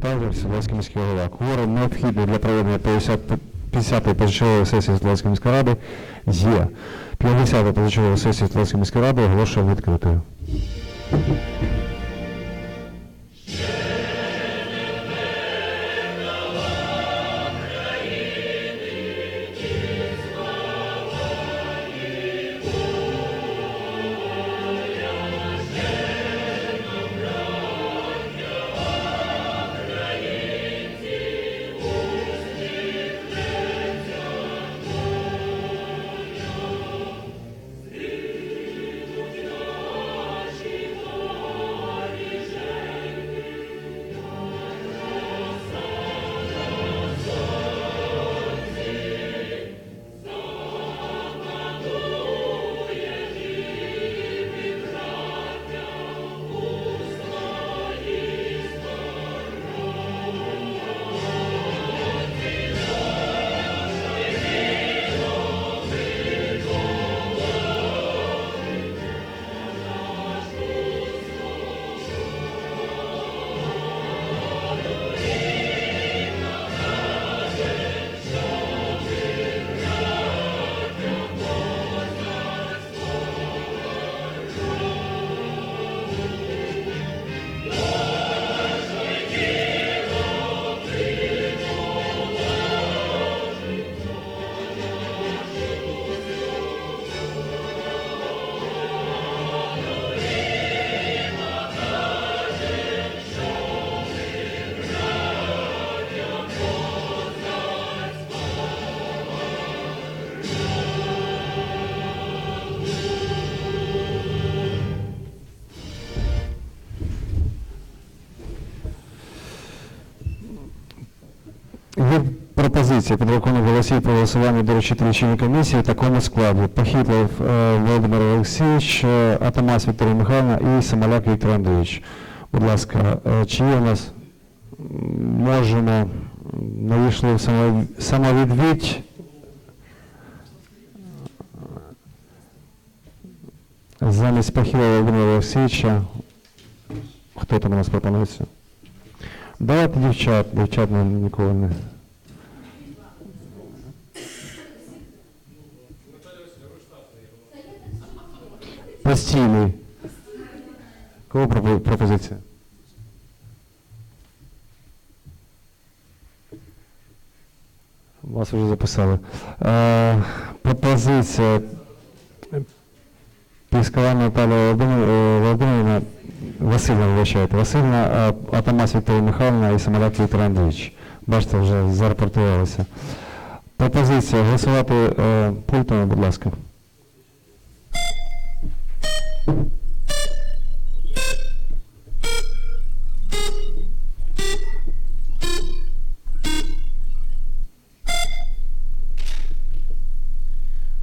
Тавр, Сідлацький міський голова. Кворум необхідний для проведення 50 50-ї позачергової сесії Сідлацької міської ради є. 50-та позачергова сесія Сідлацької міської ради оголошую відкритою. Пропозиція під рахунок голосів про голосування доручити лічильній комісії в такому складі. Похитлов е, Володимир Олексійович, е, Атамас Вікторія Михайловна і Самоляк Віктор Андрійович. Будь ласка, е, чи є у нас, можемо, надійшли само- самовідвідь. Замість Похилова Володимира Олексійовича, хто там у нас пропонується? Давайте дівчат, дівчат нам ніколи не. Постійний. Кого пропо- пропозиція? Вас вже записали. Е, пропозиція Піскова Наталія е, Володимирівна, Васильівна, вибачайте, Васильівна, е, Атамас Вікторія Михайловна і Самоляк Віктор Андрійович. Бачите, вже зарапортувалися. Пропозиція голосувати е, пультами, будь ласка.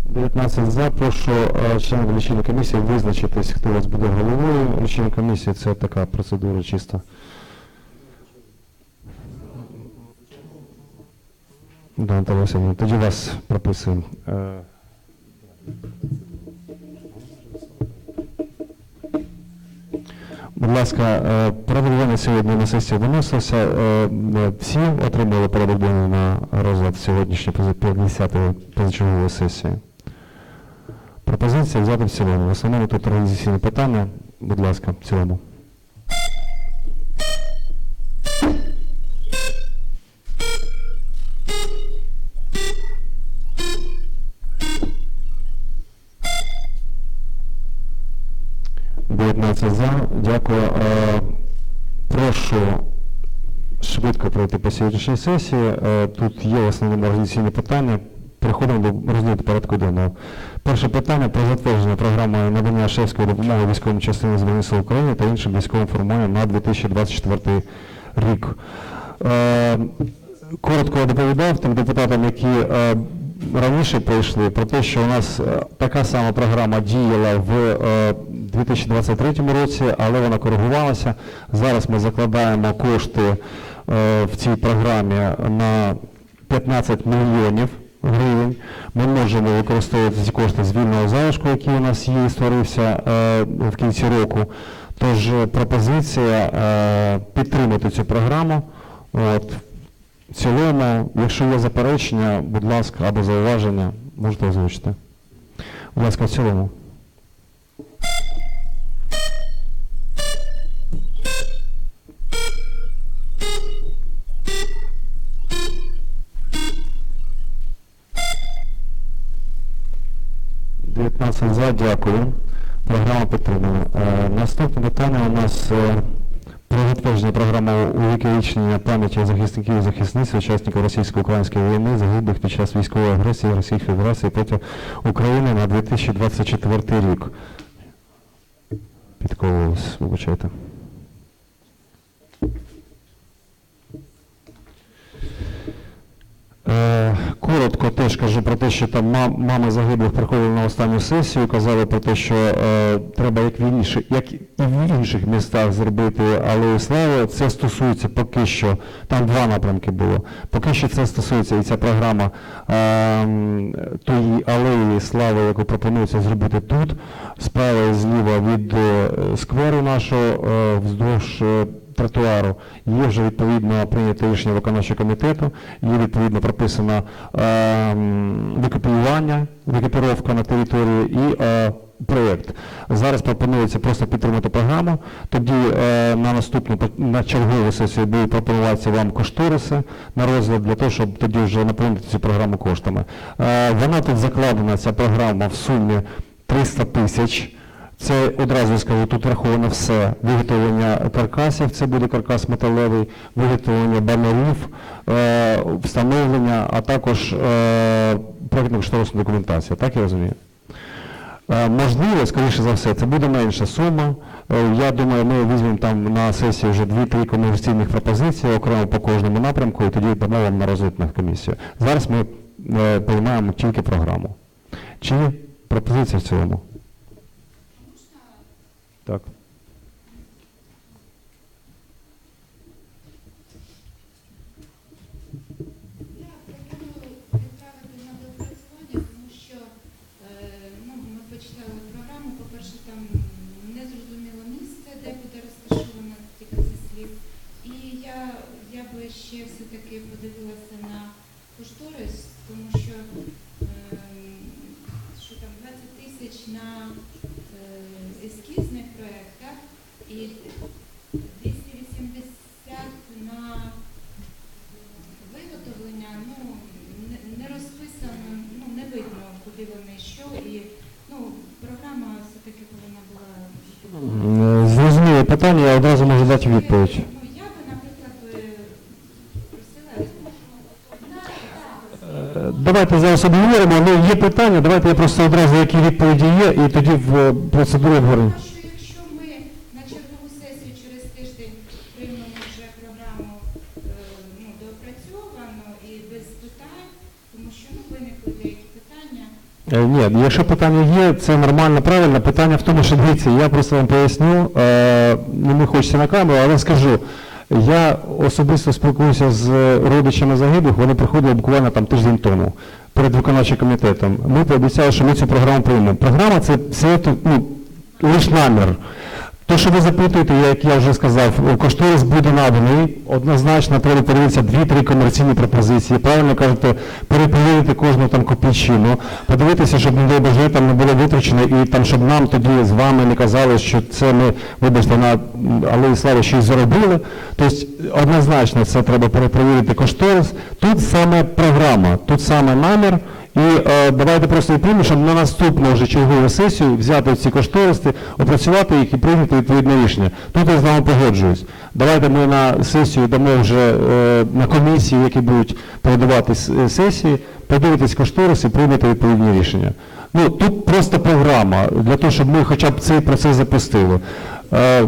Дев'ятнадцять за. Прошу е, членів лічильної комісії визначитись, хто у вас буде головою. Лічильної комісії це така процедура чиста. Да, Наталя Васильівна, тоді вас прописуємо. Будь ласка, проведення порядок денний сьогодні на сесії виносився. Е, е, Всі отримали денний на розгляд сьогоднішньої пози- 50-ї позачергової сесії. Пропозиція взяти в цілому. В основному тут організаційне питання. Будь ласка, в цілому. Дев'ятнадцять за. Дякую. Е, Прошу швидко пройти по сьогоднішній сесії. Е, Тут є в основному організаційні питання. Переходимо до розгляду порядку денного. Перше питання про затвердження програми надання шефської допомоги військовим частинам Збройних сил України та іншим військовим формуванням на 2024 рік. Е, Коротко доповідав тим депутатам, які раніше прийшли, про те, що у нас е, така сама програма діяла в е, 2023 році, але вона коригувалася. Зараз ми закладаємо кошти е, в цій програмі на 15 мільйонів гривень. Ми можемо використовувати ці кошти з вільного залишку, який у нас є створився е, в кінці року. Тож е, пропозиція е, підтримати цю програму От. В цілому, якщо є заперечення, будь ласка, або зауваження, можете озвучити. Будь ласка, в цілому. «19 за, дякую. Програма підтримана. Е, наступне питання у нас е, про затвердження програми увіковічення пам'яті захисників і захисниць, учасників російсько-української війни, загиблих під час військової агресії Російської Федерації проти України на 2024 рік. Підковувалось, вибачайте. Е, Коротко теж кажу про те, що там ма- мами загиблих приходили на останню сесію, казали про те, що е, треба як в інших, як і в інших містах зробити алею слави. Це стосується поки що, там два напрямки було. Поки що це стосується і ця програма е, тої алеї слави, яку пропонується зробити тут, справа і зліва від е, скверу нашого е, вздовж. Е, тротуару. Є вже відповідно прийнято рішення виконавчого комітету, є відповідно прописано ем, викопіювання, викопіровка на території і е, проєкт. Зараз пропонується просто підтримати програму. Тоді е, на наступну на чергову сесію будуть пропонуватися вам кошториси на розгляд для того, щоб тоді вже наповнити цю програму коштами. Е, вона тут закладена, ця програма в сумі 300 тисяч. Це одразу скажу, тут враховано все. Виготовлення каркасів, це буде каркас металевий, виготовлення банерів, е, встановлення, а також е, проєктно-кошторисна документація. Так я розумію? Е, Можливо, скоріше за все, це буде менша сума. Е, Я думаю, ми візьмемо там на сесії вже 2-3 комерційних пропозиції окремо по кожному напрямку і тоді дамо на розгляд на комісію. Зараз ми е, приймаємо тільки програму. Чи пропозиція в цілому? Так. Ще все-таки подивилася на кошторис, тому що, е, що там 20 тисяч на е, ескізний проєкт, так? І 280 на виготовлення, ну, не, розписано, ну, не видно, куди вони що. І ну, програма все-таки повинна була. М, Зрозуміло питання, я одразу можу дати відповідь. Ну, я би, наприклад, би просила. Е, Давайте зараз обговоримо. Ну, є питання, давайте я просто одразу, які відповіді є, і тоді в е, процедурі обговорення. Якщо ми на чергову сесію через тиждень приймемо вже програму е, ну, доопрацьовано і без питань, тому що ну, виникли деякі питання. Е, Ні, якщо питання є, це нормально, правильно. Питання в тому, що дивіться, я просто вам поясню, ну, не хочеться на камеру, але скажу. Я особисто спілкуюся з родичами загиблих, вони приходили буквально там тиждень тому перед виконавчим комітетом. Ми пообіцяли, що ми цю програму приймемо. Програма це, це ну, лише намір. То, що ви запитуєте, як я вже сказав, кошторис буде наданий. Однозначно треба подивитися дві-три комерційні пропозиції. Правильно кажете, перепровірити кожну там копійчину, подивитися, щоб не дай Боже там не було витрачено, і там, щоб нам тоді з вами не казали, що це ми, вибачте, на Алеї Слави щось заробили. Тобто однозначно це треба перепровірити кошторис. Тут саме програма, тут саме намір. І е, давайте просто приймемо, щоб на наступну вже чергову сесію взяти ці кошториси, опрацювати їх і прийняти відповідне рішення. Тут я з вами погоджуюсь. Давайте ми на сесію дамо вже е, на комісії, які будуть передавати е, сесії, подивитись кошториси і прийняти відповідні рішення. Ну, тут просто програма, для того, щоб ми хоча б цей процес запустили. Е,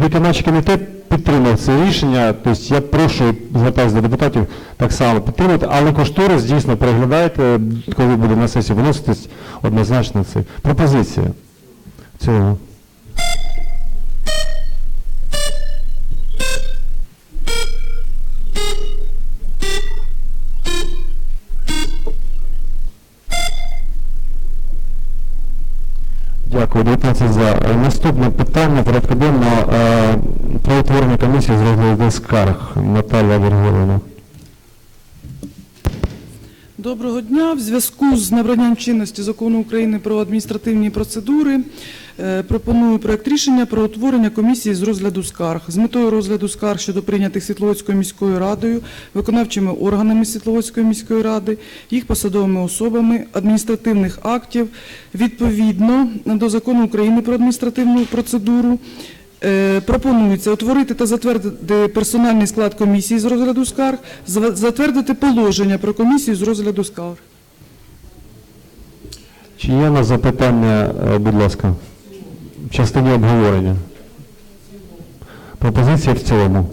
виконавчий комітет підтримав це рішення, тобто я прошу звертаюся до депутатів так само підтримати, але кошторис дійсно переглядайте, коли буде на сесії виноситись однозначно це. Пропозиція. В Дякую. Дякую, 19 за. Е, Наступне питання порядку денного е, про утворення комісії з розгляду скарг. Наталія Григорівна. Доброго дня. В зв'язку з набранням чинності закону України про адміністративні процедури пропоную проект рішення про утворення комісії з розгляду скарг з метою розгляду скарг щодо прийнятих Світловодською міською радою, виконавчими органами Світловодської міської ради, їх посадовими особами, адміністративних актів відповідно до закону України про адміністративну процедуру. Е, Пропонується утворити та затвердити персональний склад комісії з розгляду скарг, затвердити положення про комісію з розгляду скарг. Чи є у нас запитання, е, будь ласка, в частині обговорення? Пропозиція в цілому.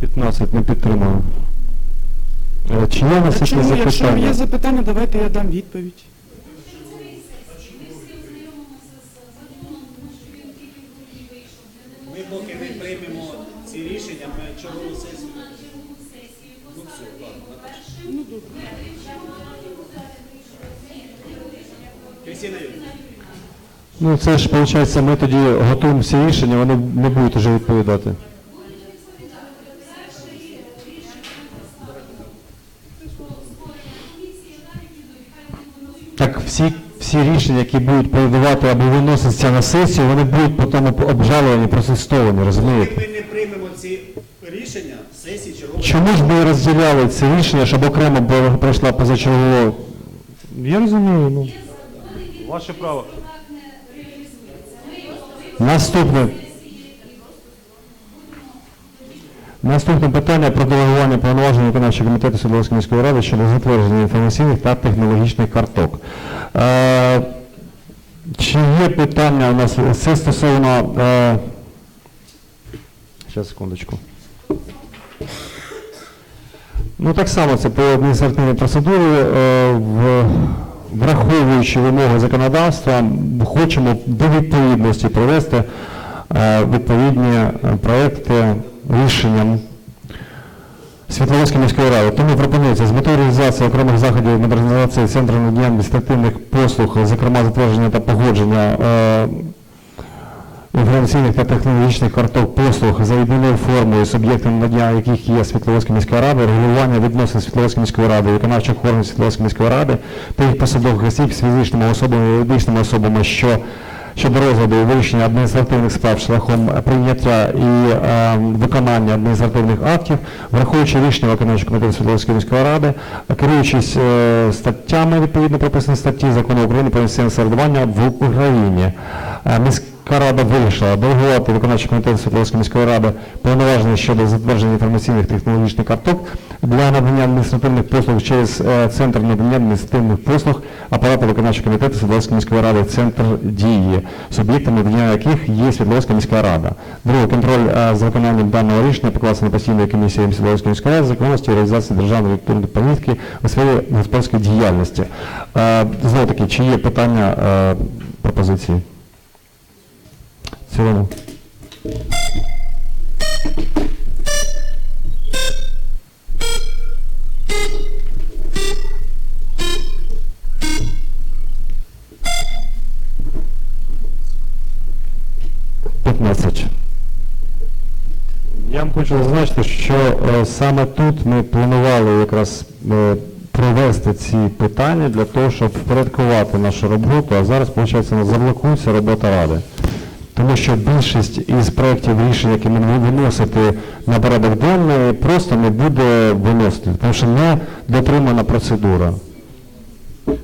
П'ятнадцять не підтримали. Е, Чи є у нас якісь Чому, якщо запитання? є запитання, давайте я дам відповідь. Ну, це ж, виходить, ми тоді готуємо всі рішення, вони не будуть вже відповідати. Так всі, рішення, які будуть передавати або виноситися на сесію, вони будуть потім об- обжаловані, протестовані, розумієте? Ми не приймемо ці рішення, сесії чергової. Чому ж ми розділяли ці рішення, щоб окремо пройшла позачергова? Я розумію, ну. Ваше право. Наступне. Наступне питання про делегування повноважень виконавчого комітету Свердловської міської ради щодо затвердження інформаційних та технологічних карток. Е, чи є питання у нас? Це стосовно. Е, Зараз, секундочку. Ну так само це по адміністративній процедурі, е, враховуючи вимоги законодавства, хочемо до відповідності провести е, відповідні е, проекти рішенням Світловодської міської ради. Тому пропонується з метою реалізації окремих заходів модернізації центру надання адміністративних послуг, зокрема затвердження та погодження е, інформаційних та технологічних карток послуг за єдиною формою, суб'єктом надання яких є Світловодська міська рада, регулювання відносин Світловодської міської ради, виконавчих органів Світловодської мської ради та їх посадових осіб з фізичними особами і юридичними особами, що щодо розгляду і вирішення адміністративних справ шляхом прийняття і е, виконання адміністративних актів, враховуючи рішення виконавчого комітету Світловської міської ради, керуючись е, статтями відповідно прописані статті закону України про місцеве середування в Україні. Е, Міська рада вирішила делегувати виконавчий комітет Світловодської міської ради повноваження щодо затвердження інформаційних технологічних карток для надання адміністративних послуг через е, центр надання адміністративних послуг апарату виконавчого комітету Світловодської міської ради центр дії, суб'єктом надання яких є Світловодська міська рада. Друге, контроль е, за виконанням даного рішення покласти на постійної комісії Світловодської міської ради законності реалізації державної відповідної політики у сфері господарської діяльності. Е, Знову таки, чи є питання пропозиції? В цілому. Я вам хочу зазначити, що е, саме тут ми планували якраз е, провести ці питання для того, щоб впорядкувати нашу роботу, а зараз, виходить, заблокується робота Ради. Тому що більшість із проєктів рішень, які ми виносити на порядок денний, просто не буде виносити, тому що не дотримана процедура.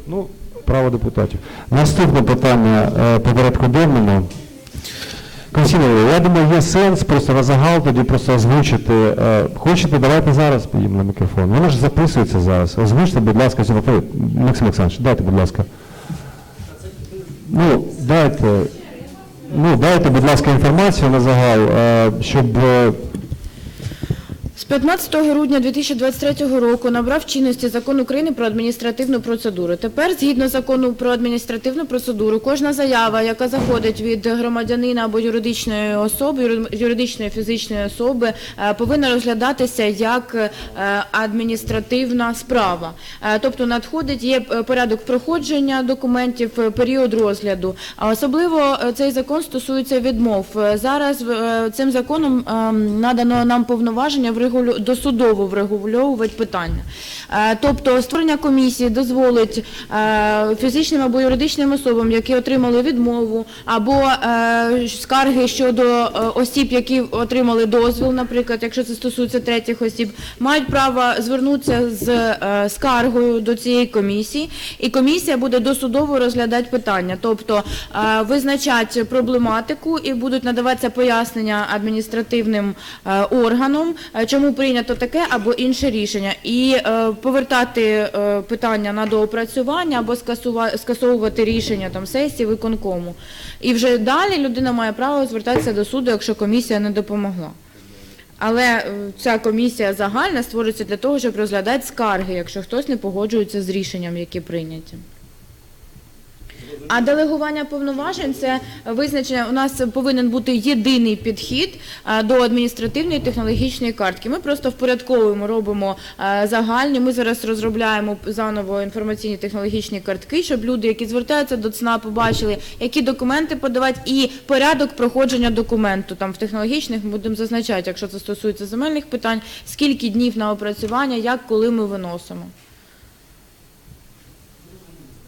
Ну, право депутатів. Наступне питання е, по порядку денному. Константин, я думаю, є сенс просто на загал тоді просто озвучити. Е, Хочете, давайте зараз підіймо на мікрофон. Воно ж записується зараз. Озвучте, будь ласка. Максим Олександрович, дайте, будь ласка. Ну, дайте, ну, дайте, будь ласка, інформацію на загал, е, щоб е, З 15 грудня 2023 року набрав чинності закон України про адміністративну процедуру. Тепер, згідно закону про адміністративну процедуру, кожна заява, яка заходить від громадянина або юридичної особи, юридичної фізичної особи, е, повинна розглядатися як е, адміністративна справа. Е, Тобто надходить є порядок проходження документів, період розгляду. Особливо цей закон стосується відмов. Зараз цим законом е, надано нам повноваження врегулю... досудово врегульовувати питання. Е, Тобто створення комісії дозволить е, фізичним або юридичним особам, які отримали відмову, або е, скарги щодо осіб, які отримали дозвіл, наприклад, якщо це стосується третіх осіб, мають право звернутися з скаргою до цієї комісії, і комісія буде досудово розглядати питання, тобто визначати проблематику і будуть надаватися пояснення адміністративним органам, чому прийнято таке або інше рішення, і е, повертати е, питання на доопрацювання або скасовувати рішення там сесії виконкому. І вже далі людина має право звертатися до суду, якщо комісія не допомогла. Але е, ця комісія загальна створюється для того, щоб розглядати скарги, якщо хтось не погоджується з рішенням, які прийняті. А делегування повноважень це визначення. У нас повинен бути єдиний підхід до адміністративної технологічної картки. Ми просто впорядковуємо, робимо загальні. Ми зараз розробляємо заново інформаційні технологічні картки, щоб люди, які звертаються до ЦНА, побачили, які документи подавати, і порядок проходження документу. Там в технологічних ми будемо зазначати, якщо це стосується земельних питань, скільки днів на опрацювання, як коли ми виносимо.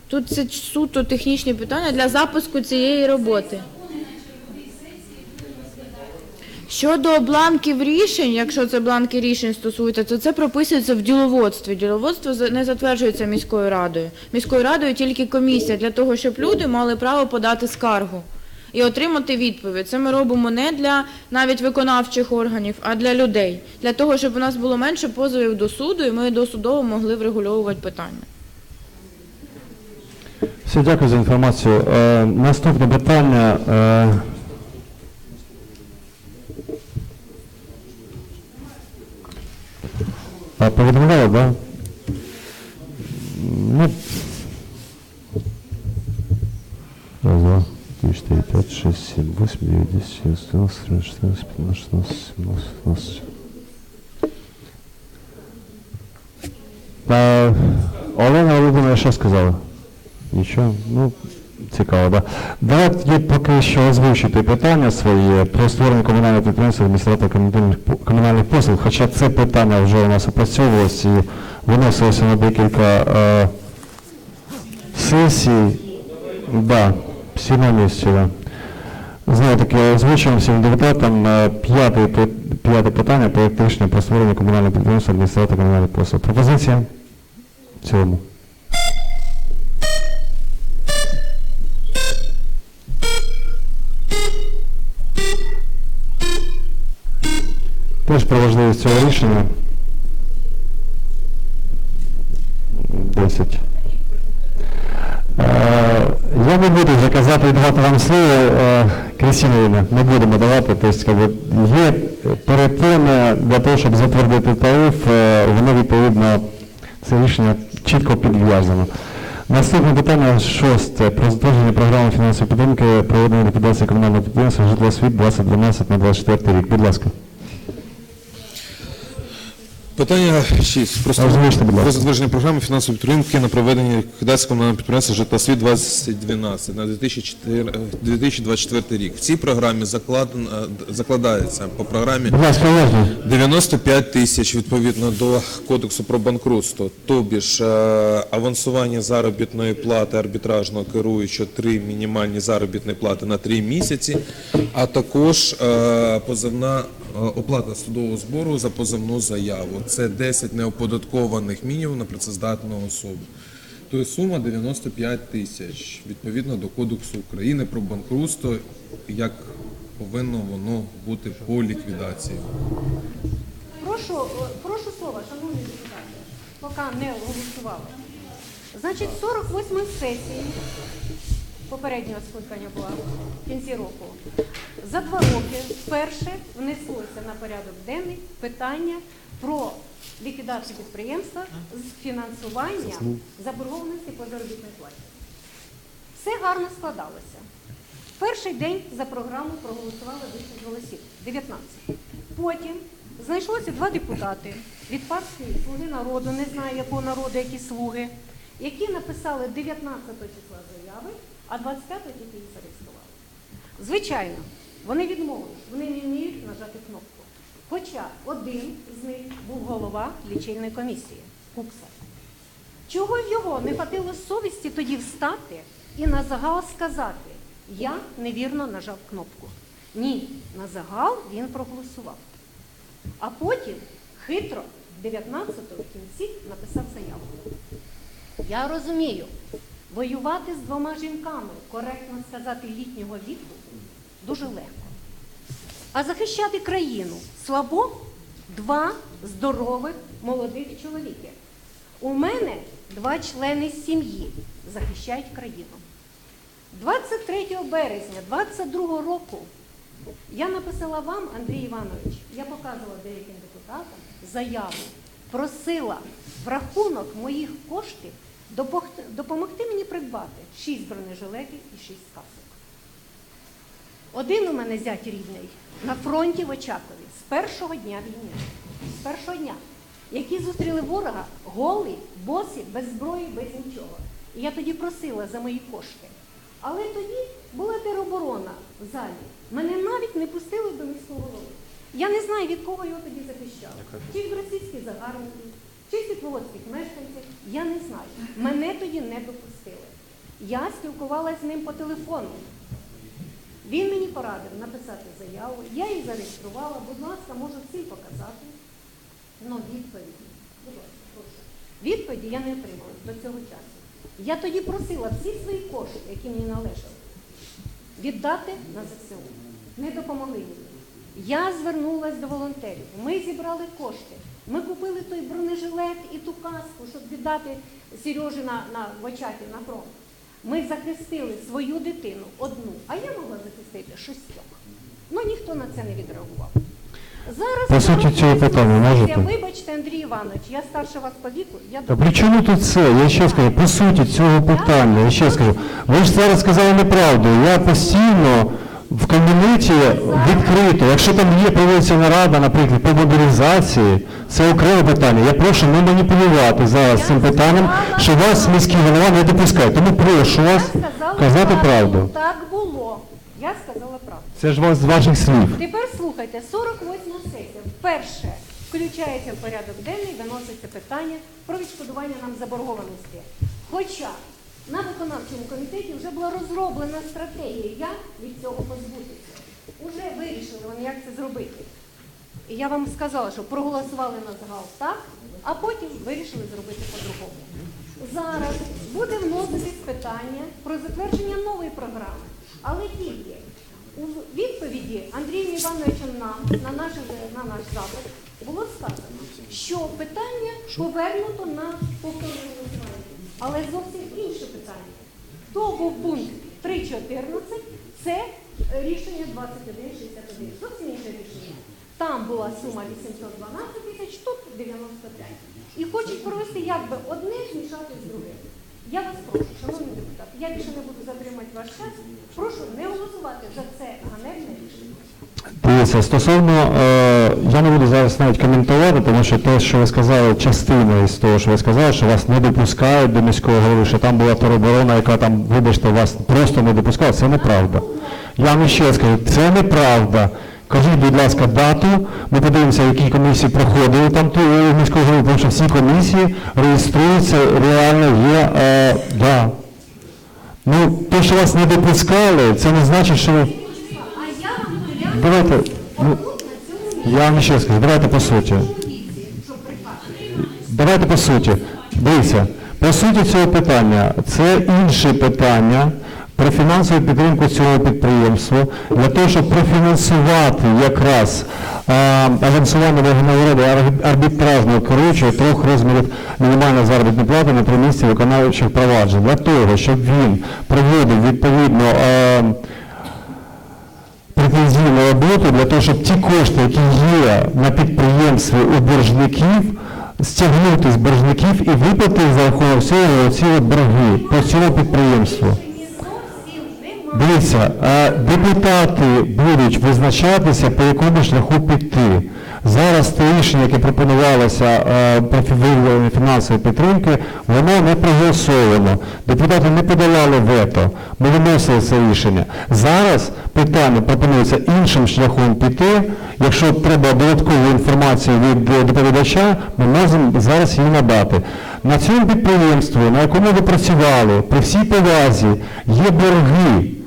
Тут це суто технічні питання для запуску цієї роботи. Щодо бланків рішень, якщо це бланки рішень стосуються, то це прописується в діловодстві. Діловодство не затверджується міською радою. Міською радою тільки комісія для того, щоб люди мали право подати скаргу і отримати відповідь. Це ми робимо не для навіть виконавчих органів, а для людей. Для того, щоб у нас було менше позовів до суду, і ми досудово могли врегульовувати питання. Все, дякую за інформацію. Е, наступне питання. Е, а повідомляли, так? Да? Ну, раз, два, три, четыре, пять, шесть, семь, восемь, девять, десять, одиннадцать, двенадцать, тринадцать, четырнадцать, пятнадцать, шестнадцать, семнадцать, восемнадцать. Е, Олена Володимирівна що сказала? Нічого, ну, цікаво, да. Давайте поки що озвучити питання свої про створення комунального підприємства адміністратора комунальних, послуг, хоча це питання вже у нас опрацьовувалось і виносилося на декілька е, сесій. Да, всі на місці, да. Знову таки озвучуємо всім депутатам е, п'яте, п'яте питання про рішення про створення комунального підприємства адміністратора комунальних послуг. Пропозиція в цілому. Теж про важливість цього рішення. 10. Е, я не буду вже казати і давати вам слово, е, Крістіна, не будемо давати. Тобто, є перетини для того, щоб затвердити тариф, е, воно відповідно, це рішення чітко підв'язано. Наступне питання шосте. Про затвердження програми фінансової підтримки проведення ліквідації комунального підприємства «Житлосвіт» 2012 на 24 рік. Будь ласка. Питання 6. Про, Озвучте, будь ласка. про затвердження програми фінансової підтримки на проведення ліквідації комунального підприємства «Житлосвіт 2012 на 2004 е, 2024 рік. В цій програмі закладен- е, закладається по програмі Будь ласка, 95 тисяч відповідно до кодексу про банкрутство, тобі ж е, авансування заробітної плати арбітражного керуючого три мінімальні заробітні плати на три місяці, а також е, позовна е, оплата судового збору за позовну заяву. Це 10 неоподаткованих мінімумів на працездатну особу. Тобто сума 95 тисяч відповідно до Кодексу України про банкрутство, як повинно воно бути по ліквідації. Прошу, е, прошу слова, шановні депутати, поки не голосували. Значить, 48 сесії попереднього скликання була в кінці року. За два роки вперше внеслося на порядок денний питання про ліквідацію підприємства з фінансуванням заборгованості по заробітній платі. Все гарно складалося. Перший день за програму проголосували 10 голосів, 19. Потім знайшлося два депутати від партії Слуги народу, не знаю якого народу, які слуги, які написали 19 числа заяви, а 25-го тільки їх зареєстрували. Звичайно, вони відмовили, вони не вміють нажати кнопку. Хоча один з них був голова лічильної комісії Кукса. Чого в його не хватило совісті тоді встати і на загал сказати, я невірно нажав кнопку. Ні, на загал він проголосував. А потім хитро 19-го в кінці написав заяву. Я розумію, воювати з двома жінками, коректно сказати, літнього віку, дуже легко. А захищати країну слабо два здорових молодих чоловіки. У мене два члени сім'ї захищають країну. 23 березня 22 року я написала вам, Андрій Іванович, я показувала деяким депутатам заяву, просила в рахунок моїх коштів допомогти, мені придбати 6 бронежилетів і 6 касок. Один у мене зять рідний на фронті в Очакові з першого дня війни, з першого дня, які зустріли ворога голі, босі, без зброї, без нічого. І я тоді просила за мої кошти. Але тоді була тероборона в залі. Мене навіть не пустили до міського голови. Я не знаю, від кого його тоді захищали. Чи від російських загарбників, чи від володських мешканців. Я не знаю. Мене тоді не допустили. Я спілкувалася з ним по телефону. Він мені порадив написати заяву, я її зареєструвала, будь ласка, можу всім показати. Ну, відповіді. Будь ласка, прошу. Відповіді я не отримала до цього часу. Я тоді просила всі свої кошти, які мені належали, віддати на ЗСУ. Не допомогли мені. Я звернулася до волонтерів. Ми зібрали кошти. Ми купили той бронежилет і ту каску, щоб віддати Сережі на, на, в Очаті на фронт. Ми захистили свою дитину одну, а я могла захистити шістьох. Ну ніхто на це не відреагував. Зараз По суті, цього питання можете? Вибачте, Андрій Іванович, я старше вас по віку. Я Та при чому тут це? Я ще скажу, по суті цього питання, я ще скажу. Ви ж зараз сказали неправду. Я постійно в кабінеті відкрито. Якщо там є проводиться нарада, наприклад, по мобілізації, це окреме питання. Я прошу не маніпулювати зараз цим питанням, що вас міський голова не допускає. Тому прошу вас казати правду. Так було. Я сказала правду. Це ж вас з ваших слів. Тепер слухайте, 48 сесія. Вперше включається в порядок денний, виноситься питання про відшкодування нам заборгованості. Хоча на виконавчому комітеті вже була розроблена стратегія, як від цього позбутися. Уже вирішили вони, як це зробити. І я вам сказала, що проголосували на загал так, а потім вирішили зробити по-другому. Зараз буде вноситись питання про затвердження нової програми, але тільки у відповіді Андрієм Івановичем нам на наш, на наш запит було сказано, що питання повернуто на повторне голосування. Але зовсім інше питання. То був пункт 3.14, це е, рішення 2161. Зовсім інше рішення. Там була сума 812 тисяч, тут 95. І хочуть провести якби одне змішати з другим. Я вас прошу, шановні депутати, я більше не буду затримати ваш час. Прошу не голосувати за це ганебне рішення. Дивіться, стосовно, е, я не буду зараз навіть коментувати, тому що те, що ви сказали, частина із того, що ви сказали, що вас не допускають до міського голови, що там була тероборона, яка там, вибачте, вас просто не допускала, це неправда. Я вам ще скажу, це неправда. Кажіть, будь ласка, дату, ми подивимося, які комісії проходили там ту міського голови, тому що всі комісії реєструються, реально є, е, да. Ну, те, що вас не допускали, це не значить, що ви... Давайте, ну, я вам ще скажу, давайте по суті. місці. Давайте по суті. Дивіться, по суті цього питання, це інше питання, про фінансову підтримку цього підприємства для того, щоб профінансувати якраз авансування винагороди ар- арбітражного керуючого трьох розмірів мінімальної заробітної плати на три місяці виконавчих проваджень, для того, щоб він проводив відповідно а, претензійну роботу для того, щоб ті кошти, які є на підприємстві у боржників, стягнути з боржників і виплатити за рахунок цього ці борги по цьому підприємству. Дивіться, депутати будуть визначатися, по якому шляху піти. Зараз те рішення, яке пропонувалося е, про виділення фінансової підтримки, воно не проголосовано. Депутати не подолали вето. Ми виносили це рішення. Зараз питання пропонується іншим шляхом піти. Якщо треба додаткову інформацію від доповідача, ми можемо зараз її надати. На цьому підприємстві, на якому ви працювали, при всій повазі, є борги.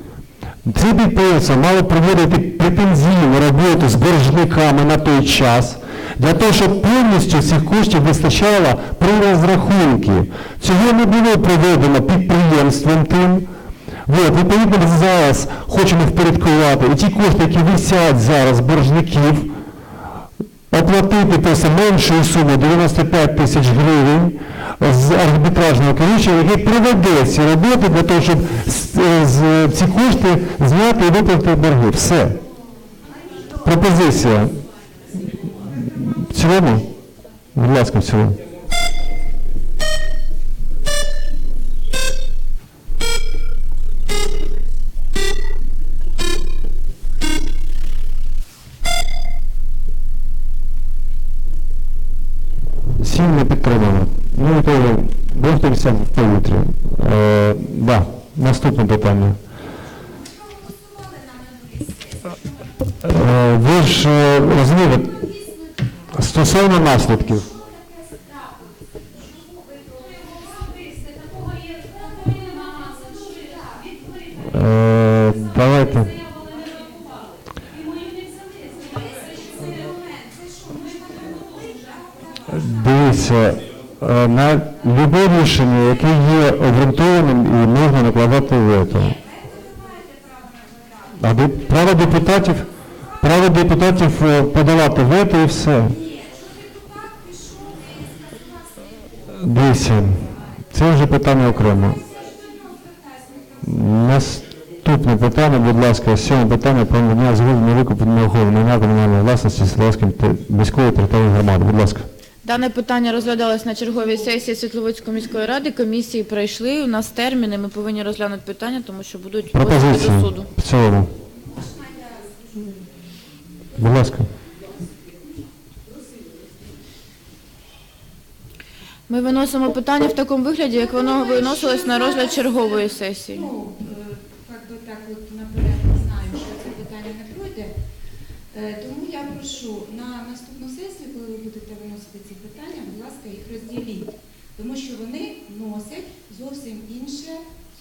Ці підприємства мали проводити претензійну роботу з боржниками на той час, для того, щоб повністю цих коштів вистачало при розрахунки. Цього не було проведено підприємством тим. От, відповідно, зараз хочемо впорядкувати і ті кошти, які висять зараз боржників, оплатити просто меншою сумою 95 тисяч гривень з арбітражного керуючого, який проведе ці роботи для того, щоб з, з- ці кошти зняти і виплатити борги. Все. Пропозиція. В цілому? Будь ласка, в цілому. Сім не. Ну, і то бовтався в повітрі. Е, да. Наступне питання. Е, ви ж е, розумієте, стосовно наслідків. Депутатів е, подавати вето і все. Дивіться, це вже питання окремо. Наступне питання, будь ласка, сьоме питання про надання згоди на викуп майна комунальної власності Селовським міської територіальної громади. Будь ласка. Дане питання розглядалось на черговій сесії Світловодської міської ради. Комісії пройшли. У нас терміни. Ми повинні розглянути питання, тому що будуть до суду. в цілому. Будь ласка. Ми виносимо питання в такому вигляді, як воно виносилось на розгляд чергової сесії. Ну, е, як би так от наперед не знаю, що це питання не пройде. Е, Тому я прошу на наступну сесію, коли ви будете виносити ці питання, будь ласка, їх розділіть. Тому що вони носять зовсім інше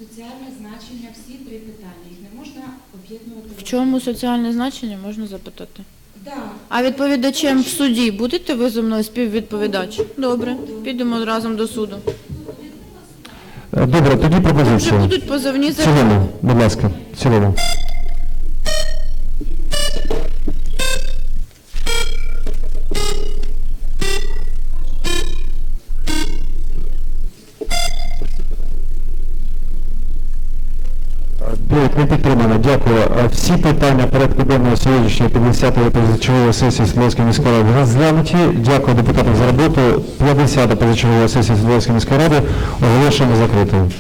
соціальне значення всі три питання. Їх не можна об'єднувати. В чому соціальне значення можна запитати? Да. А відповідачем в суді будете ви зі мною співвідповідач? Добре, підемо разом до суду. Е, Добре, тоді Вже будуть позовні цілому, будь ласка, цілому. Дякую. Всі питання порядку денного сьогоднішньої 50-ї позачергової сесії Свердловської міської ради розглянуті. Дякую депутатам за роботу. 50-та позачергова сесія Свердловської міської ради оголошуємо закритою.